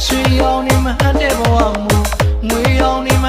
She only my devil, I'm moving. We only